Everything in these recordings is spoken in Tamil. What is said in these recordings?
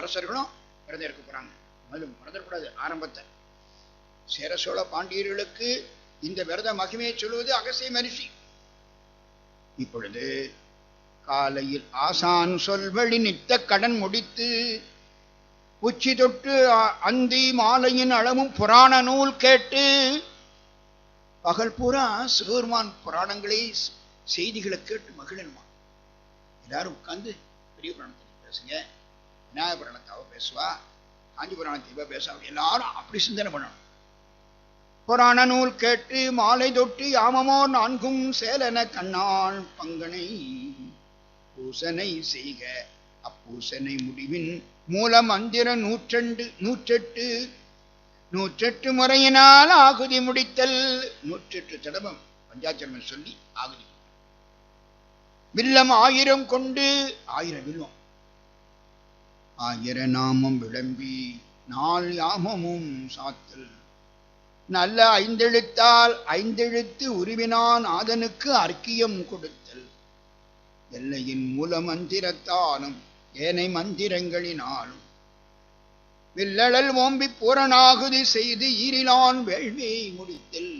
அரசர்களும் இறந்திருக்க இருக்க போறாங்க. முதல்ல மறந்துடக்கூடாது ஆரம்பத்தை. சேர சோழ பாண்டியர்களுக்கு இந்த விரத மகிமையை சொல்வது அகசிய மனுஷி இப்பொழுது காலையில் ஆசான் சொல்வழி நித்த கடன் முடித்து உச்சி தொட்டு அந்தி மாலையின் அளவும் புராண நூல் கேட்டு பகல் பூரா சிவபெருமான் புராணங்களை செய்திகளை கேட்டு மகிழணுமா? எல்லாரும் உட்கார்ந்து பெரிய புராணத்தை பேசுங்க. விநாயக புராணத்தை அவ பேசுவா. காஞ்சி புராணத்தை இவ பேசுவா. எல்லாரும் அப்படி சிந்தனை பண்ணணும். புராண நூல் கேட்டு மாலை தொட்டு யாமமோ நான்கும் சேலன கண்ணாள் பங்கனை பூசனை செய்க. அப்பூசனை முடிவின் மூல மந்திர நூற்றண்டு நூற்றெட்டு நூற்றெட்டு முறையினால் ஆகுதி முடித்தல். நூற்றெட்டு தடவம் பஞ்சாச்சரமன் சொல்லி ஆகுதி வில்லம் ஆயிரம் கொண்டு ஆயிரம் வில்லம் ஆயிர நாமம் விளம்பி நாள் யாமமும் சாத்தல். நல்ல ஐந்தெழுத்தால் ஐந்தெழுத்து உருவினான் ஆதனுக்கு அர்க்கியம் கொடுத்தல். எல்லையின் மூல மந்திரத்தாலும் ஏனை மந்திரங்களினாலும் வில்லழல் ஓம்பி பூரணாகுதி செய்து ஈரிலான் வேள்வியை முடித்தல்.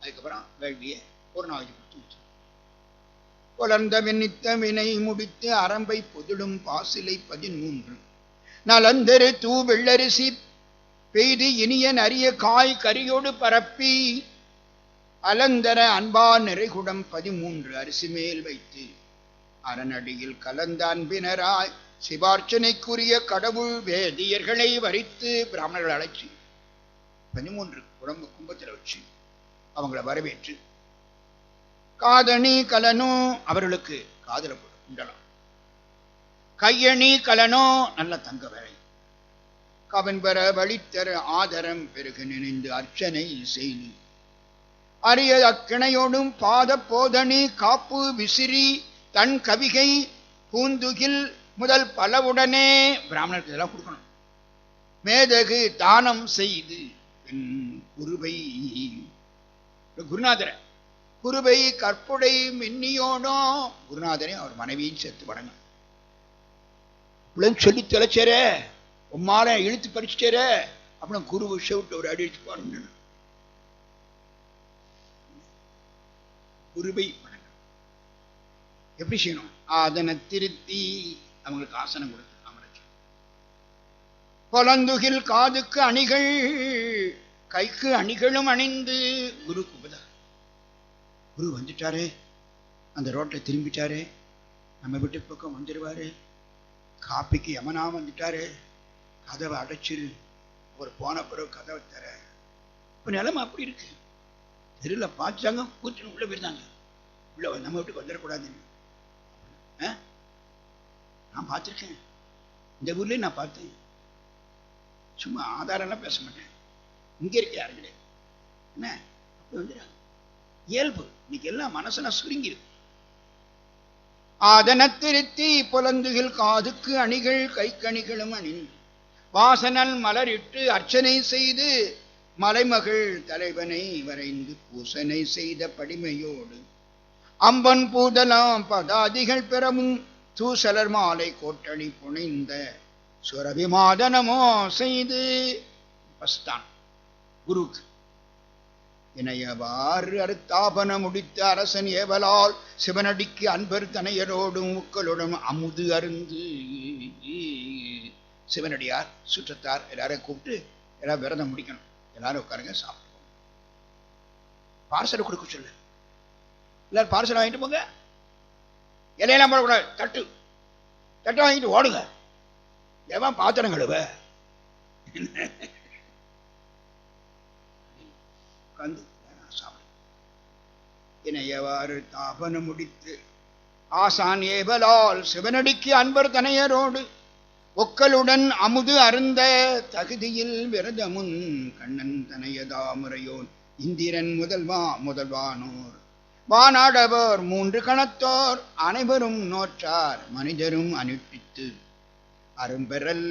அதுக்கப்புறம் வேள்வியை பூரணாகுதி கொடுத்து நித்தவினை முடித்து அரம்பை புதிடும் பாசிலை பதிமூன்று நலந்தரு தூ வெள்ளரிசி பெய்து இனியன் அரிய காய் கரியோடு பரப்பி அலந்தர அன்பா நிறைகுடம் பதிமூன்று அரிசி மேல் வைத்து அரணடியில் கலந்த அன்பினராய் சிவார்ச்சனைக்குரிய கடவுள் வேதியர்களை வரித்து பிராமணர்கள் அழைச்சி பதிமூன்று குடம்பு கும்பத்தில் வச்சு அவங்கள வரவேற்று காதணி கலனும் அவர்களுக்கு காதல குண்டலம் கையணி கலனோ நல்ல தங்க வேலை. கவன் பெற வழித்தர ஆதரம் பெருகு நினைந்து அர்ச்சனை செய்து. அரிய அக்கிணையோடும் பாத போதணி காப்பு விசிறி தன் கவிகை பூந்துகில் முதல் பலவுடனே பிராமணருக்கு இதெல்லாம் கொடுக்கணும். மேதகு தானம் செய்து என் குருவை குருநாதரை குருவை கற்புடை மின்னியோனோ? குருநாதனையும் அவர் மனைவியும் சேர்த்து வணங்க இவ்வளவு சொல்லி தொலைச்சாரே உம்மால இழுத்து பறிச்சிட்டேரே அப்புறம் குரு விட்டு ஒரு அடி அடிச்சு பாருங்க குருவை வணங்க எப்படி செய்யணும்? அதனை திருத்தி அவங்களுக்கு ஆசனம் கொடுத்து அமரச்சு பொலந்துகில் காதுக்கு அணிகள் கைக்கு அணிகளும் அணிந்து குருக்கு உபதா குரு வந்துட்டாரே. அந்த ரோட்டை திரும்பிட்டாரே. நம்ம வீட்டு பக்கம் வந்துடுவார் காப்பிக்கு யமனா வந்துட்டாரு. கதவை அடைச்சிரு. அவர் போன பிறகு கதவை தர. இப்போ நிலமை அப்படி இருக்கு. தெருவில் பார்த்தாங்க கூத்துன்னு உள்ள போயிருந்தாங்க. உள்ள நம்ம வீட்டுக்கு வந்துடக்கூடாதுன்னு ஆ? நான் பார்த்துருக்கேன். இந்த ஊர்லயும் நான் பார்த்தேன். சும்மா ஆதாரம்லாம் பேச மாட்டேன். இங்கே இருக்க யாரும் கிடையாது. என்ன? அப்படி வந்துடுறாங்க இயல்பு. இன்னைக்கு எல்லாம் மனசுல சுருங்கிருக்கு ஆதனத்திருத்தி புலந்துகில் காதுக்கு அணிகள் கைக்கணிகளும் அணின் வாசனல் மலரிட்டு அர்ச்சனை செய்து மலைமகள் தலைவனை வரைந்து பூசனை செய்த படிமையோடு அம்பன் பூதலாம் பதாதிகள் பெறவும் தூசலர் மாலை கோட்டணி புனைந்த சுரபிமாதனமோ செய்து பஸ்தான். குருக்கு இணையவாறு அறுத்தாபன முடித்த அரசன் ஏவலால் சிவனடிக்கு அன்பர் தனையரோடும் உக்களுடன் அமுது அருந்து. சிவனடியார் சுற்றத்தார் எல்லாரையும் கூப்பிட்டு எல்லாரும் விரதம் முடிக்கணும். எல்லாரும் உட்காருங்க சாப்பிடுவோம். பார்சல் கொடுக்க சொல்லு. எல்லாரும் பார்சல் வாங்கிட்டு போங்க. இலையெல்லாம் போடக்கூடாது. தட்டு. தட்டு வாங்கிட்டு ஓடுங்க. எவன் பாத்திரம் கழுவ? உட்காந்து சாப்பிடு. இணையவாறு தாபனம் முடித்து ஆசான் ஏவலால் சிவனடிக்கு அன்பர் தனையரோடு ஒக்கலுடன் அமுது அருந்த தகுதியில் விரதமுன் கண்ணன் தனையதாமுறையோன் இந்திரன் முதல்வா முதல்வானோர். வானாடவர் மூன்று கணத்தோர் அனைவரும் நோற்றார் மனிதரும் அனுப்பித்து. அரும்பெறல்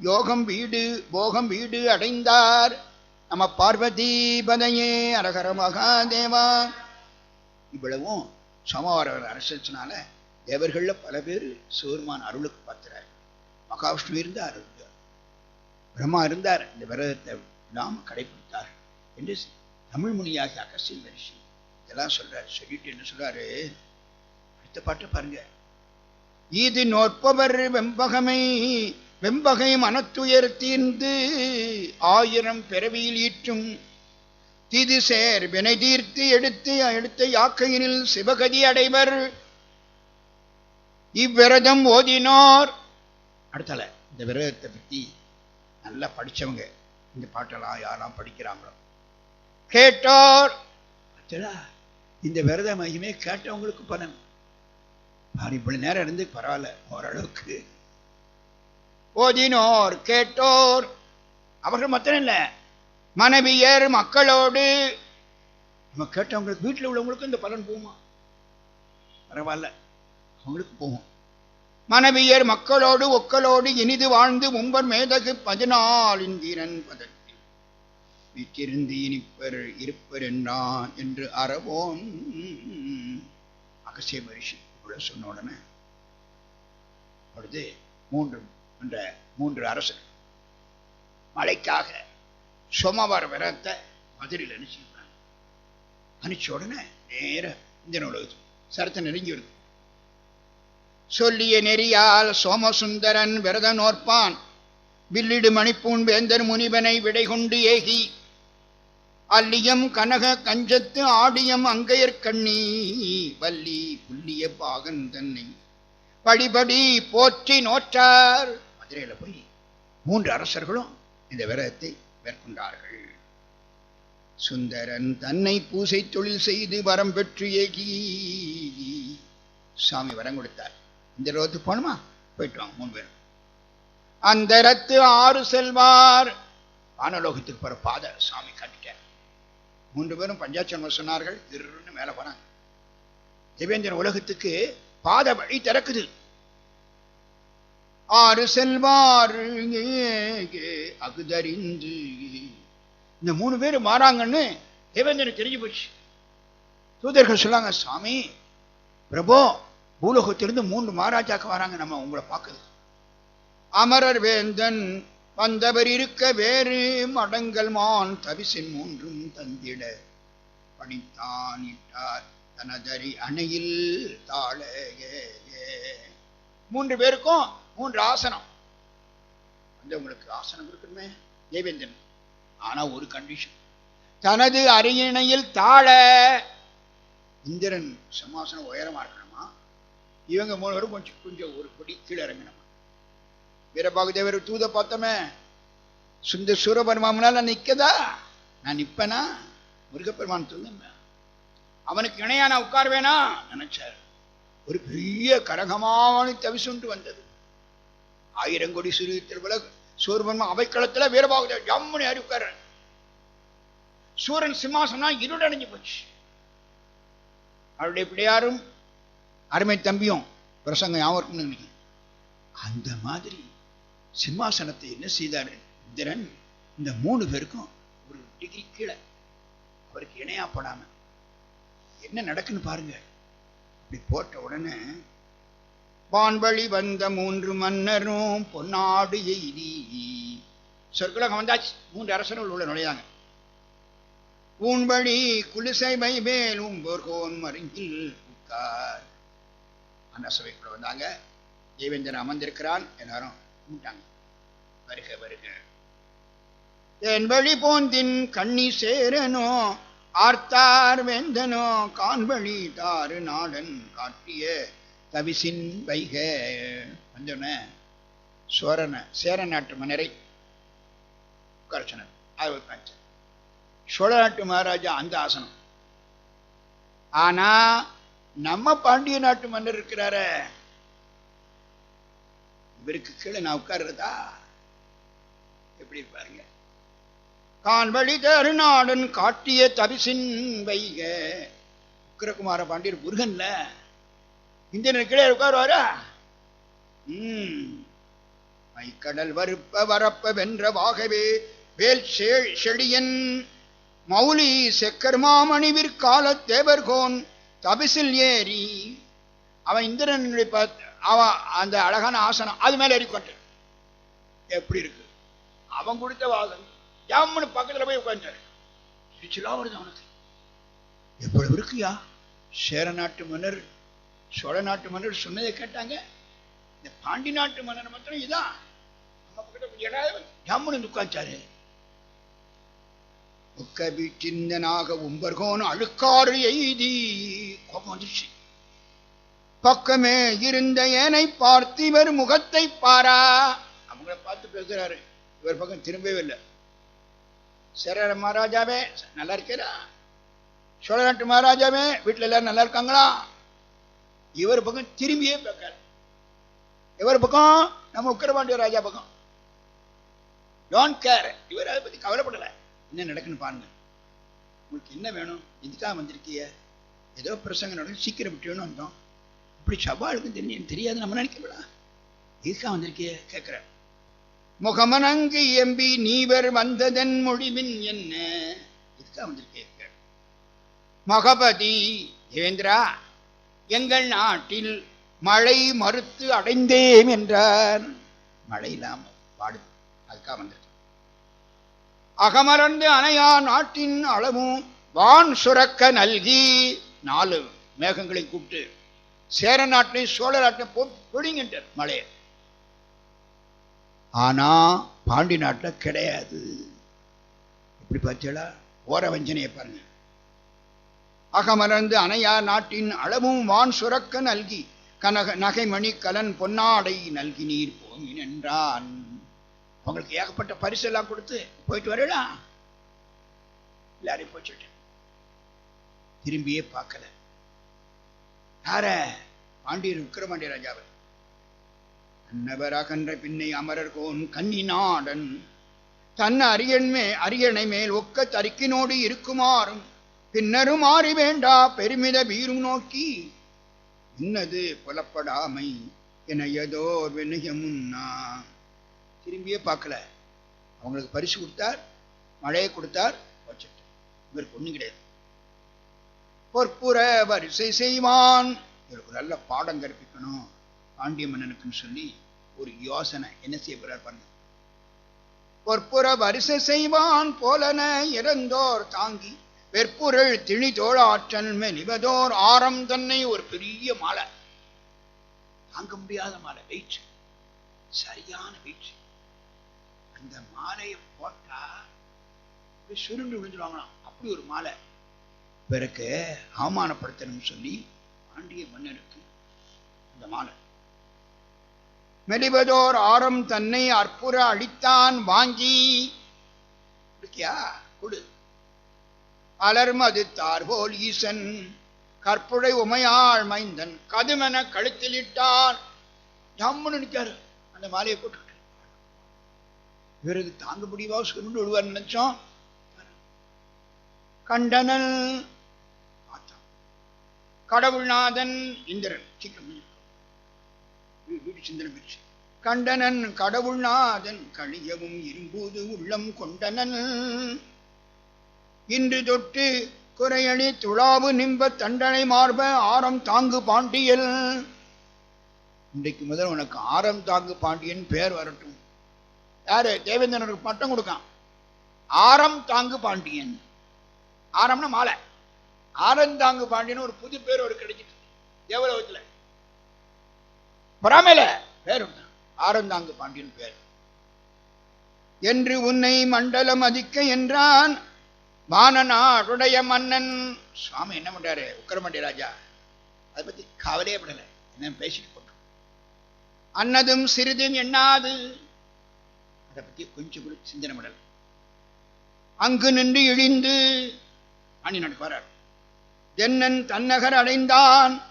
யோகம் வீடு போகம் வீடு அடைந்தார். நம்ம பார்வதிபதையே அரகர மகாதேவா. இவ்வளவும் சமவாரவர் அரசனால தேவர்கள்ல பல பேர் சிவருமான் அருளுக்கு பார்த்துறார் மகாவிஷ்ணு இருந்தார் பிரம்மா இருந்தார் இந்த விரதத்தை நாம் கடைபிடித்தார் என்று தமிழ் மொழியாகி அகசிய மரிஷி இதெல்லாம் சொல்றாரு சொல்லிட்டு என்ன சொல்றாரு? அடுத்த பாட்டு பாருங்க. இது நோற்பவர் வெம்பகமை வெம்பகை மனத்துயர் தீர்ந்து ஆயிரம் பிறவியில் ஈற்றும். திது சேர் வினை தீர்த்து எடுத்து எடுத்த யாக்கையினில் சிவகதி அடைவர். இவ்விரதம் ஓதினோர். அடுத்தல இந்த விரதத்தை பத்தி நல்லா படிச்சவங்க இந்த பாட்டெல்லாம் யாரெல்லாம் படிக்கிறாங்களோ. கேட்டோர். இந்த விரத மகிமே கேட்டவங்களுக்கு பணம் நான் இப்படி நேரம் இருந்து பரவாயில்ல ஓரளவுக்கு ஓதினோர் கேட்டோர். அவர்கள் மொத்தம் இல்ல. மனைவியர் மக்களோடு. நம்ம கேட்டவங்களுக்கு வீட்டில் உள்ளவங்களுக்கும் இந்த பலன் போகுமா? பரவாயில்ல. அவங்களுக்கு போகும். மனைவியர் மக்களோடு ஒக்களோடு இனிது வாழ்ந்து மும்பர் மேதகு பதினாலின் தீரன் பதத்தில். வீட்டிருந்து இனிப்பர் இருப்பர் என்றான் என்று அறவோம் அகசிய மரிஷி இவ்வளவு சொன்ன உடனே அடுத்து மூன்று என்ற மூன்று அரசர் மலைக்காக சோமவார விரத்தை மதுரையில் அனுப்பிச்சிருக்காங்க அனுப்பிச்ச உடனே நேர இந்த உலகத்து சரத்தை நெருங்கி வருது. சொல்லிய நெறியால் சோமசுந்தரன் விரத நோற்பான் வில்லிடு மணிப்பூன் வேந்தர் முனிவனை விடை கொண்டு ஏகி அல்லியம் கனக கஞ்சத்து ஆடியம் அங்கையர் கண்ணி வள்ளி புல்லிய பாகன் தன்னை படிபடி போற்றி நோற்றார். மதுரையில் போய் மூன்று அரசர்களும் இந்த விரதத்தை மேற்கொண்டார்கள். சுந்தரன் தன்னை பூசை தொழில் செய்து வரம் பெற்று ஏகி. சாமி வரம் கொடுத்தார். இந்த ரோத்துக்கு போகணுமா? போயிட்டு வாங்க மூணு பேரும். அந்த ரத்து ஆறு செல்வார். வானலோகத்துக்கு போற பாதை சாமி காட்டிட்டார். மூன்று பேரும் பஞ்சாட்சம் சொன்னார்கள் திருன்னு மேல போனாங்க தேவேந்திரன் உலகத்துக்கு பாத வழி திறக்குது. ஆறு செல்வார் அகுதறிந்து. இந்த மூணு பேர் மாறாங்கன்னு தேவேந்திரன் தெரிஞ்சு போச்சு. தூதர்கள் சொல்லாங்க சாமி பிரபோ பூலோகத்திலிருந்து மூன்று மகாராஜாக்கு வராங்க நம்ம உங்களை பார்க்குது. அமரர் வேந்தன் வந்தவர் இருக்க வேறு மடங்கள் மான் தவிசின் மூன்றும் தந்திட பணித்தான் இட்டார் தனதரி அணையில் தாழ மூன்று பேருக்கும் மூன்று ஆசனம். வந்து உங்களுக்கு ஆசனம் கொடுக்கணுமே? தேவேந்திரன். ஆனா ஒரு கண்டிஷன் தனது அரியணையில் தாழ. இந்திரன் சிம்மாசனம் உயரமா இருக்கணுமா? இவங்க மூணு பேரும் கொஞ்சம் கொஞ்சம் ஒரு கொடி கீழே இறங்கணுமா? வீரபாகுதேவர் தூத பார்த்தோமே. சுந்த நான் நிக்கதா? நான் நிற்பேனா முருகப்பெருமான் தூங்க அவனுக்கு இணையா நான் உட்கார்வேனா? நினைச்சார். ஒரு பெரிய கரகமாவனு தவிசுண்டு வந்தது. ஆயிரம் கோடி சூரியத்தில் விலகு. சூரபெருமான் அவைக்களத்தில் வீரபாகுதேவர் ஜம்முனி அறி சூரன் சிம்மாசனா இருடடைஞ்சு போச்சு. அவருடைய பிள்ளையாரும் அருமை தம்பியும் பிரசங்கம் யாவருக்கும் நினைக்கிறேன். அந்த மாதிரி சிம்மாசனத்தை என்ன செய்தார்? இந்திரன் இந்த மூணு பேருக்கும் ஒரு டிகிரி கீழே. அவருக்கு இணையாப்படாம என்ன நடக்குன்னு பாருங்க. இப்படி போட்ட உடனே வான்வழி வந்த மூன்று மன்னரும் பொன்னாடு எய்தி. சொற்குலகம் வந்தாச்சு. மூன்று அரசர்கள் உள்ள நுழையாங்க. ஊன்வழி குலிசை மேல் உம்போர்கோன் மருங்கில் உட்கார். அந்த சபைக்குள்ள வந்தாங்க. தேவேந்திரன் அமர்ந்திருக்கிறான். எல்லாரும் கும்பிட்டாங்க. வருக வருக. என் வழி போந்தின் கண்ணி சேரனோ ஆர்த்தார் வேந்தனோ காண்பழி தாறு நாடன் காட்டிய தவிசின் வைக வந்தோடனே சோரண சேர நாட்டு மன்னரை உட்கார்ச்சனர் சோழ நாட்டு மகாராஜா அந்த ஆசனம். ஆனா நம்ம பாண்டிய நாட்டு மன்னர் இருக்கிறார. இவருக்கு கீழே நான் உட்கார்றதா? எப்படி இருப்பாருங்க? கான்வழி தருநாடன் காட்டிய தவிசின் வைக. உக்கிரகுமார பாண்டியர் முருகன்ல இந்தியன் கீழே உட்காருவாரா? உம் மைக்கடல் வறுப்ப வரப்ப வென்ற வாகவே வேல் செழியன் மௌலி செக்கர் மாமணிவிற்கால தேவர்கோன் தபிசில் ஏறி அவன் இந்திரனுடைய ப- அவன் அந்த அழகான ஆசனம் அது மேல ஏறிக்கொண்ட எப்படி இருக்கு? அவன் கொடுத்த வாதம் ஜாமனு பக்கத்துல போய் உட்கார்ந்தாரு. சிரிச்சுலாம் வருது அவனுக்கு எவ்வளவு இருக்குயா சேர நாட்டு மன்னர் சோழ நாட்டு மன்னர் சொன்னதை கேட்டாங்க. இந்த பாண்டி நாட்டு மன்னர் மாத்திரம் இதான். நம்ம பக்கத்துல கொஞ்சம் இடம் உட்காச்சாரு உக்க வீட்டிந்தனாக உம்பர்கோன் அழுக்காறு எய்தி கோபம் வந்துருச்சு. பக்கமே இருந்த ஏனை பார்த்து இவர் முகத்தை பாரா. அவங்கள பார்த்து பேசுறாரு. இவர் பக்கம் திரும்பவே இல்லை. சேர மகாராஜாவே நல்லா இருக்கிறா சோழ நாட்டு மகாராஜாவே வீட்டுல எல்லாரும் நல்லா இருக்காங்களா? இவர் பக்கம் திரும்பியே பார்க்காரு இவர் பக்கம் நம்ம உக்கரபாண்டிய ராஜா பக்கம். டோன்ட் கேர் இவர் அதை பத்தி கவலைப்படல. என்ன நடக்குன்னு பாருங்க. உங்களுக்கு என்ன வேணும்? எதுக்காக வந்திருக்கீங்க ஏதோ பிரசங்க நடக்கும். சீக்கிரம் விட்டுன்னு வந்தோம். இப்படி சவாலுக்கும் தெரிஞ்சு எனக்கு தெரியாது. நம்ம நினைக்கவிடா எதுக்காக வந்திருக்கிய? கேட்கிறேன் முகமனங்கு எம்பி நீவர் வந்ததன் மொழிவின் என்ன? எதுக்காக வந்திருக்கே மகபதி தேவேந்திரா எங்கள் நாட்டில் மழை மறுத்து அடைந்தேன் என்றார். மழை இல்லாம பாடு அதுக்காக வந்திருக்கேன் அகமலர்ந்து அணையா நாட்டின் அளவும் வான் சுரக்க நல்கி நாலு மேகங்களை கூப்பிட்டு சேர நாட்டை சோழ நாட்டை பொழிங்கிட்டார் மழையை. ஆனா பாண்டி நாட்டில் கிடையாது. இப்படி பார்த்தீங்களா ஓர வஞ்சனையை பாருங்க. அகமலர்ந்து அணையா நாட்டின் அளவும் வான் சுரக்க நல்கி கனக நகைமணி கலன் பொன்னாடை நல்கி நீர் போமின் என்றான் உங்களுக்கு ஏகப்பட்ட பரிசெல்லாம் கொடுத்து போயிட்டு வரலாம். எல்லாரையும் போச்சுட்டேன் திரும்பியே பார்க்கல. யார? பாண்டியர் விக்கிரமாண்டிய ராஜாவை. அன்னவர் அகன்ற பின்னை அமரர் கோன் கன்னி தன் அரியன்மே அரியணை மேல் ஒக்க தறிக்கினோடு இருக்குமாறும் பின்னரும் மாறி வேண்டா பெருமித வீரும் நோக்கி. இன்னது புலப்படாமை என ஏதோ வினயமுன்னா திரும்பியே பார்க்கல. அவங்களுக்கு பரிசு கொடுத்தார் மழையை கொடுத்தார் வச்சுட்டு இவருக்கு ஒண்ணும் கிடையாது. பொற்புற வரிசை செய்வான். இவருக்கு நல்ல பாடம் கற்பிக்கணும் பாண்டிய மன்னனுக்குன்னு சொல்லி ஒரு யோசனை. என்ன செய்ய போறார் பாருங்க. பொற்புற வரிசை செய்வான் போலன இறந்தோர் தாங்கி வெற்புரள் திணி தோளாற்றல் மெலிவதோர் ஆரம் தன்னை ஒரு பெரிய மாலை. தாங்க முடியாத மாலை வெயிட் சரியான வெயிட் அந்த மாலையை போட்டா சுருண்டு விழுந்துருவாங்களாம். அப்படி ஒரு மாலை. பிறகு அவமானப்படுத்தணும்னு சொல்லி பாண்டிய மன்னனுக்கு அந்த மாலை. மெலிவதோர் ஆரம் தன்னை அற்புற அடித்தான் வாங்கி. இருக்கியா கொடு. அலர்மது தார்போல் ஈசன். கற்புடை உமையாள் மைந்தன் கதுமென கழுத்திலிட்டார். ஜம்முன்னு நிற்காரு. அந்த மாலையை போட்டு இவருக்கு தாங்க முடியுவா சுருண்டு விடுவார் நினைச்சோம் கண்டனன் கடவுள்நாதன் இந்திரன். சீக்கிரம் வீடு சிந்தனை பெருசு கண்டனன் கடவுள்நாதன் கழியவும் இரும்போது உள்ளம் கொண்டனன். இன்று தொட்டு குறையணி துளாவு நிம்ப தண்டனை மார்ப ஆரம் தாங்கு பாண்டியல் இன்றைக்கு முதல் உனக்கு ஆரம் தாங்கு பாண்டியன் பேர் வரட்டும். யாரு? தேவேந்திரனுக்கு பட்டம் கொடுக்கான். ஆரம் தாங்கு பாண்டியன். ஆரம்னா மாலை. ஆரந்தாங்கு பாண்டியன் ஒரு புது பேர் ஒரு கிடைச்சிட்டு தேவலோகத்தில். பொறாமையில பேர் உண்டு. ஆரந்தாங்கு பாண்டியன் பேர். என்று உன்னை மண்டலம் அதிக்க என்றான். வானநாடுடைய மன்னன். சுவாமி என்ன பண்றாரு? உக்கரமண்டி ராஜா. அதை பத்தி கவலையே படல. என்ன பேசிட்டு போட்டோம் அன்னதும் சிறிதும் எண்ணாது அதை பத்தி கொஞ்சம் கூட சிந்தனை படல. அங்கு நின்று இழிந்து அணி நடப்பார் தென்னன் தன்னகர் அடைந்தான்.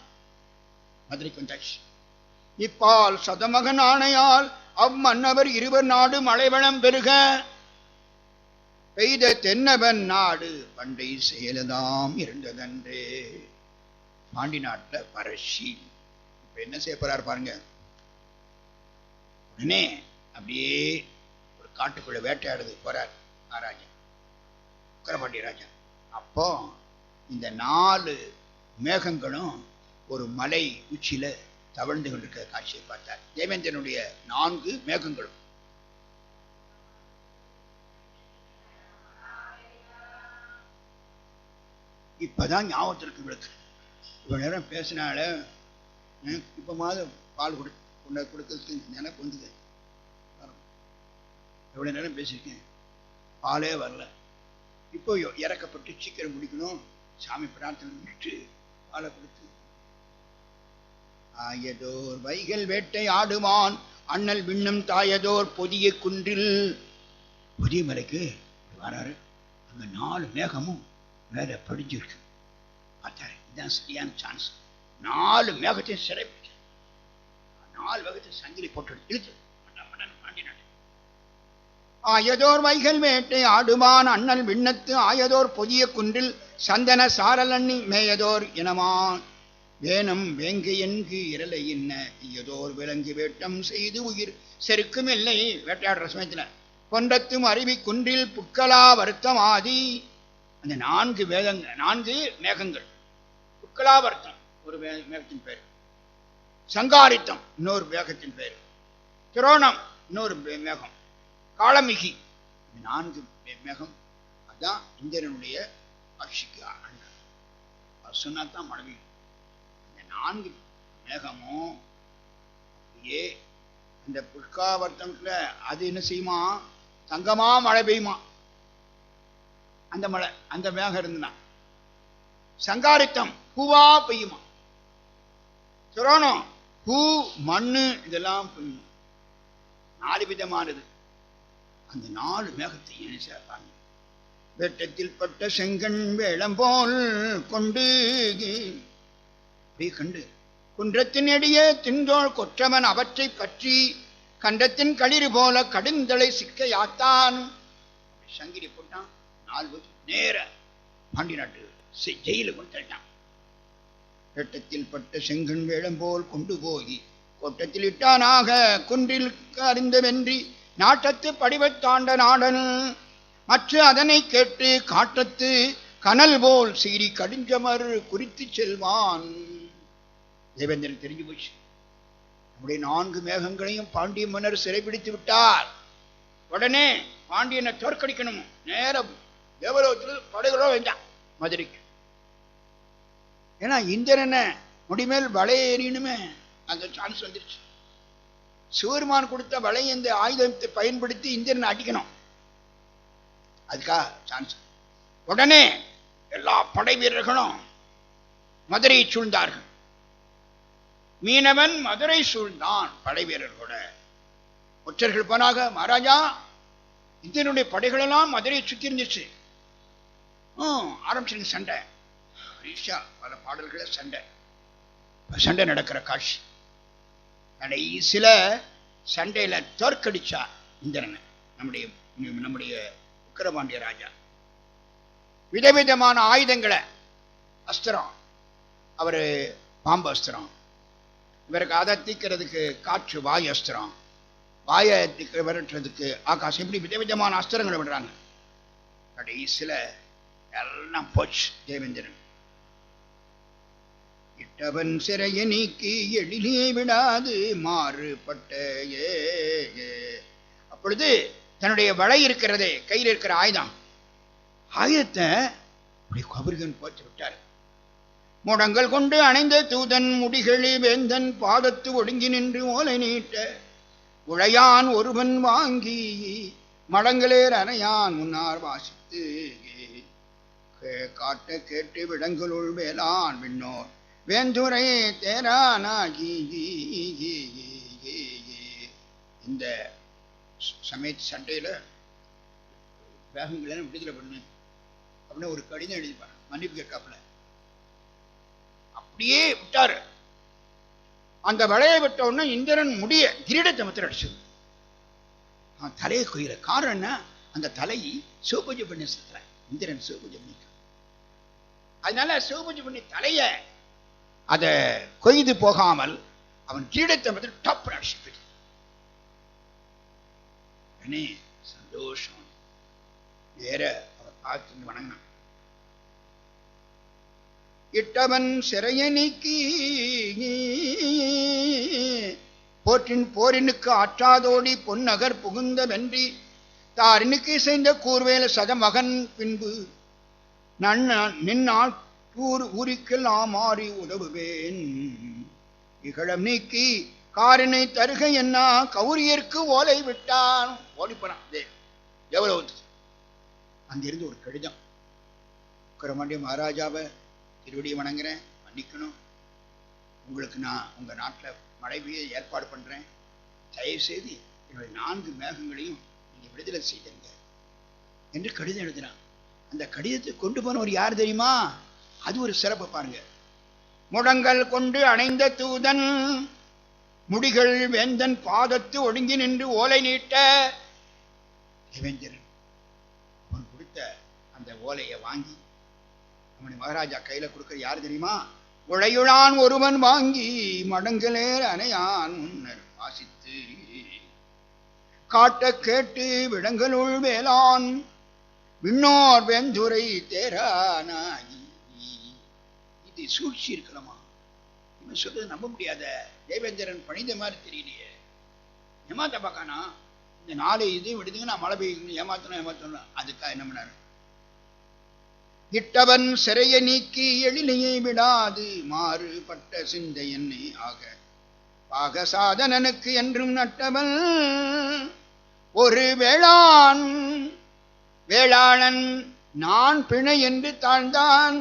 மதுரைக்கு வந்தாச்சு. இப்பால் சதமகன் ஆணையால் அம்மன்னவர் இருவர் நாடு மலைவளம் பெருக பெய்த தென்னவன் நாடு பண்டை செயலதாம் இருந்ததன்றே. பாண்டி நாட்டில் பரஷி இப்போ என்ன செய்ய போறாரு பாருங்க. உடனே அப்படியே ஒரு காட்டுக்குள்ள வேட்டையாடுது போறார் மகாராஜா. உக்கரபாண்டி ராஜா. அப்போ இந்த நாலு மேகங்களும் ஒரு மலை உச்சியில தவழ்ந்து கொண்டிருக்கிற காட்சியை பார்த்தார். தேவேந்திரனுடைய நான்கு மேகங்களும். இப்பதான் ஞாபகத்திற்கு விளக்கு. இவ்வளவு நேரம் பேசினால இப்போ மாதம் பால் கொடு கொண்ட கொடுக்கறதுக்கு நினைப்பு வந்தது. எவ்வளவு நேரம் பேசியிருக்கேன். பாலே வரல. இப்போ இறக்கப்பட்டு சீக்கிரம் முடிக்கணும். சாமி பிரார்த்தனை முடிச்சு பாலை கொடுத்து. ஆயதோர் வைகள் வேட்டை ஆடுவான் அண்ணல் விண்ணம் தாயதோர் பொதிய குன்றில். புதிய மலைக்கு வராரு. அங்கே நாலு மேகமும் வேற படிஞ்சிருக்கு. பார்த்தாரு இதுதான் சரியான சான்ஸ் நாலு மேகத்தையும் சிறை நாலு மேகத்தை சங்கிலி போட்டு இழுத்து ஆயதோர் வைகள் மேட்டை ஆடுமான் அண்ணல் விண்ணத்து ஆயதோர் பொதிய குன்றில் சந்தன சாரலண்ணி மேயதோர் இனமான். வேனம் வேங்கையன்கு இரலை என்ன? ஐயதோர் விலங்கு வேட்டம் செய்து உயிர். செருக்கும் இல்லை வேட்டையாடுற சமயத்தில். கொண்டத்தும் அருவி குன்றில் புக்கலா வருத்தம் ஆதி அந்த நான்கு வேதங்கள் நான்கு மேகங்கள். புக்கலா ஒரு மேகத்தின் பேர். சங்காரித்தம் இன்னொரு மேகத்தின் பேர். திரோணம் இன்னொரு மேகம். காளமிகி நான்கு மேகம் அதான் இந்திரனுடைய ஆட்சிக்கு அண்ணன் சொன்னா தான் மழை இந்த நான்கு மேகமும் அப்படியே அந்த புஷ்காவர்த்தம்ல அது என்ன செய்யுமா? தங்கமா மழை பெய்யுமா? அந்த மழை அந்த மேகம் இருந்துனா சங்காரித்தம் பூவா பெய்யுமா? சுரோணம் பூ மண்ணு இதெல்லாம் பெய்யுமா? நாலு விதமானது. அந்த நாலு மேகத்தை என்ன சேர்ப்பாங்க வெட்டத்தில் பட்ட செங்கன் வேளம் போல் கொண்டு கண்டு. குன்றத்தின் எடிய தின்றோள் கொற்றவன் அவற்றை பற்றி கண்டத்தின் களிறு போல கடுந்தலை சிக்க யாத்தான் சங்கிரி போட்டான். நாலு நேர பாண்டி நாட்டு ஜெயில கொடுத்தான் வெட்டத்தில் பட்ட செங்கன் வேளம் போல் கொண்டு போய் கோட்டத்தில் இட்டானாக குன்றில் அறிந்தவென்றி நாட்டத்து படிவத்தாண்ட நாடன் மற்ற அதனை கேட்டு காட்டத்து கனல் போல் சீறி கடிஞ்சமர் குறித்து செல்வான். தேவேந்திரன் தெரிஞ்சு போச்சு. நம்முடைய நான்கு மேகங்களையும் பாண்டிய மன்னர் சிறைபிடித்து விட்டார். உடனே பாண்டியனை தோற்கடிக்கணும். நேரம். தேவலோகத்தில் படைகளோ வேண்டாம். மதுரைக்கு. ஏன்னா இந்திரனை முடிமேல் வலை எறியணுமே? அந்த சான்ஸ் வந்துருச்சு. சிவருமான் கொடுத்த வலை இந்த ஆயுதத்தை பயன்படுத்தி இந்திரனை அடிக்கணும். அதுக்கா சான்ஸ் உடனே எல்லா படை வீரர்களும் மதுரையை சூழ்ந்தார்கள். மீனவன் மதுரை சூழ்ந்தான் படை வீரர்களோட. ஒற்றர்கள் போனாக மகாராஜா இந்தியனுடைய படைகளெல்லாம் மதுரையை சுற்றி இருந்துச்சு. ஆரம்பிச்சிருங்க சண்டை. ஈஷா பல பாடல்களை சண்டை. சண்டை நடக்கிற காட்சி. கடைசியில் சண்டையில தோற்கடிச்சா இந்திரனை நம்முடைய நம்முடைய உக்கரபாண்டிய ராஜா. விதவிதமான ஆயுதங்களை அஸ்திரம். அவரு பாம்பு அஸ்திரம். இவருக்கு அதை தீக்கிறதுக்கு காற்று வாயு அஸ்திரம். வாயை விரட்டுறதுக்கு ஆகாசம். இப்படி விதவிதமான அஸ்திரங்களை விடுறாங்க. கடைசியில் எல்லாம் போச்சு தேவேந்திரன். இட்டவன் சிறைய நீக்கி எழிலே விடாது மாறுபட்ட அப்பொழுது தன்னுடைய வலை இருக்கிறதே கையில் இருக்கிற ஆயுதம். ஆயுதத்தை அப்படி கபருகன் போச்சு விட்டார். முடங்கள் கொண்டு அணைந்த தூதன் முடிகளி வேந்தன் பாதத்து ஒடுங்கி நின்று ஓலை நீட்ட உழையான் ஒருவன் வாங்கி மடங்களேர் அணையான் முன்னார் வாசித்து காட்ட கேட்டு விடங்களுள் வேளான் விண்ணோர். வேந்துரை தேரானாகி இந்த சமய சண்டையில வேகங்களை விடுதலை பண்ணு அப்படின்னு ஒரு கடிதம் எழுதிப்பார். மன்னிப்பு கேட்காப்புல. அப்படியே விட்டாரு. அந்த வளையை விட்ட உடனே இந்திரன் முடிய கிரீடத்தை மத்திர அடிச்சது. தலையை கொய்கிற காரணம் என்ன? அந்த தலை சிவபூஜை பண்ணி செலுத்துற இந்திரன் சிவபூஜை பண்ணிக்க அதனால சிவபூஜை பண்ணி தலைய அதை கொய்து போகாமல் அவன் கிரீடத்தை மத்திர டப் அடிச்சு சந்தோஷம். வேற அவர் பார்த்து வணங்கினான் இட்டவன் சிறைய போற்றின் போரினுக்கு ஆற்றாதோடி பொன்னகர் புகுந்த வென்றி தாரினுக்கு இசைந்த கூர்வேல சதமகன் பின்பு நின்னால் ஊர் ஊருக்கெல்லாம் மாறி உதவுவேன். இகழம் நீக்கி காரினை தருக என்ன கௌரியர்க்கு ஓலை விட்டான். ஓடிப்பனான். தே- எவ்வளவு அங்கிருந்து ஒரு கடிதம். உக்கரமாண்டிய மகாராஜாவை திருவடியை வணங்குறேன் மன்னிக்கணும். உங்களுக்கு நான் உங்கள் நாட்டில் மழை பெய்ய ஏற்பாடு பண்ணுறேன் தயவுசெய்து என்னுடைய நான்கு மேகங்களையும் நீங்கள் விடுதலை செய்திருங்க. என்று கடிதம் எழுதினான். அந்த கடிதத்தை கொண்டு போனவர் யார் தெரியுமா? அது ஒரு சிறப்பு பாருங்க. முடங்கல் கொண்டு அணைந்த தூதன் முடிகள் வேந்தன் பாதத்து ஒடுங்கி நின்று ஓலை நீட்ட தேவேந்திரன் அவன் கொடுத்த அந்த ஓலையை வாங்கி அவனை மகாராஜா கையில கொடுக்க யார் தெரியுமா? உழையுழான் ஒருவன் வாங்கி மடங்களே அணையான் முன்னர் வாசித்து காட்ட கேட்டு விடங்களுள் வேளான் விண்ணோர் வெந்துரை தேரானாயி. இது சூழ்ச்சி இருக்கலாமா இவன் சொல்றது? நம்ப முடியாத தேவேந்திரன் பணிந்த மாதிரி தெரியலையே. ஏமாத்த பார்க்கானா? இந்த நாலு இதையும் விடுதுங்க நான் மழை பெய்யும் ஏமாத்தணும் ஏமாத்தணும் அதுக்காக என்ன பண்ணாரு? இட்டவன் சிறையை நீக்கி எழிலையை விடாது மாறுபட்ட சிந்தை என்னை ஆக. பாக சாதனனுக்கு என்றும் நட்டவன் ஒரு வேளாண் வேளாளன் நான் பிணை என்று தாழ்ந்தான்.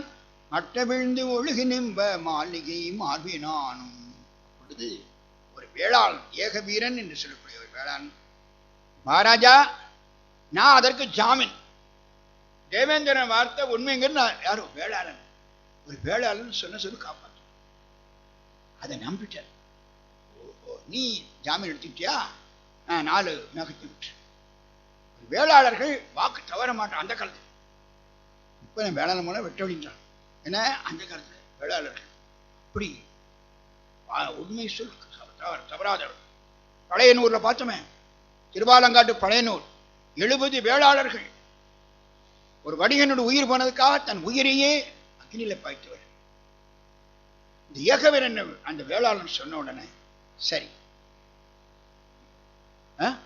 மட்ட விழுந்து ஒழுகி நிம்ப மாளிகை மார்பினானும். பொழுது ஒரு வேளாண் ஏக வீரன் என்று சொல்லக்கூடிய ஒரு வேளாண் மகாராஜா நான் அதற்கு ஜாமீன். தேவேந்திரன் வார்த்தை உண்மைங்கிறது நான் யாரும் வேளாளன். ஒரு வேளாளன் சொன்ன சொல்லி காப்பாற்றும் அதை நம்பிட்டார். ஓஹோ நீ ஜாமீன் எடுத்துக்கிட்டியா? நான் நாலு மேகத்தை விட்டு வேளாளர்கள் வாக்கு தவற மாட்டான் அந்த காலத்தில். இப்போ நான் வேளாண் மூலம் வெட்ட அப்படின்றான் ஏன்னா அந்த காலத்தில் வேளாளர்கள் அப்படி உண்மை சொல் தவறாதவர் பழையனூரில் பார்த்தோமே திருவாலங்காட்டு பழையனூர் எழுபது வேளாளர்கள். ஒரு வணிகனோட உயிர் போனதுக்காக தன் உயிரையே அக்னியில் பாய்த்தவர். இந்த ஏகவீரன் அந்த வேளாளன் சொன்ன உடனே சரி. ஆ?